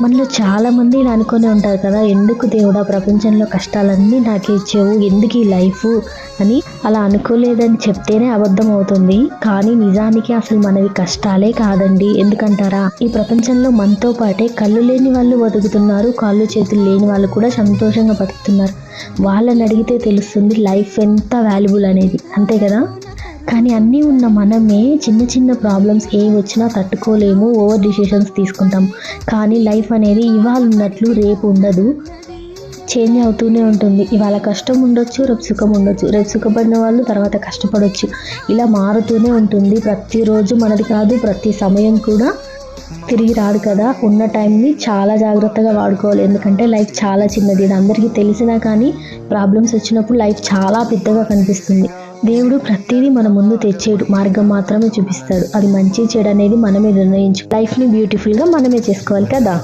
మనలో చాలా అనుకునే ఉంటారు కదా ఎందుకు దేవుడా ప్రపంచంలో కష్టాలన్నీ నాకు ఇచ్చావు ఎందుకు ఈ లైఫ్ అని అలా అనుకోలేదని చెప్తేనే అబద్ధం అవుతుంది. కానీ నిజానికి అసలు మనవి కష్టాలే కాదండి. ఎందుకంటారా? ఈ ప్రపంచంలో మనతో పాటే కళ్ళు లేని వాళ్ళు బతుకుతున్నారు కాళ్ళు చేతులు లేని వాళ్ళు కూడా సంతోషంగా బతుకుతున్నారు. వాళ్ళని అడిగితే తెలుస్తుంది లైఫ్ ఎంత వాల్యుబుల్ అనేది. అంతే కదా? కానీ అన్నీ ఉన్న మనమే చిన్న చిన్న ప్రాబ్లమ్స్ ఏ వచ్చినా తట్టుకోలేము ఓవర్ డిసిషన్స్ తీసుకుంటాం. కానీ లైఫ్ అనేది ఇవాళ ఉన్నట్లు రేపు ఉండదు. చేంజ్ అవుతూనే ఉంటుంది. ఇవాళ కష్టం ఉండొచ్చు రేపు సుఖం ఉండొచ్చు. రేపు సుఖపడిన వాళ్ళు తర్వాత కష్టపడవచ్చు ఇలా మారుతూనే ఉంటుంది. ప్రతిరోజు మనది కాదు ప్రతి సమయం కూడా తిరిగి రాడు కదా. ఉన్న టైంని చాలా జాగ్రత్తగా వాడుకోవాలి. ఎందుకంటే లైఫ్ చాలా చిన్నది. ఇది అందరికీ తెలిసినా కానీ ప్రాబ్లమ్స్ వచ్చినప్పుడు లైఫ్ చాలా పెద్దగా కనిపిస్తుంది. దేవుడు ప్రతిదీ మన ముందు తెచ్చేడు. మార్గం మాత్రమే చూపిస్తాడు. అది మంచి చెడు అనేది మనమే నిర్ణయించు లైఫ్ని బ్యూటిఫుల్గా మనమే చేసుకోవాలి కదా.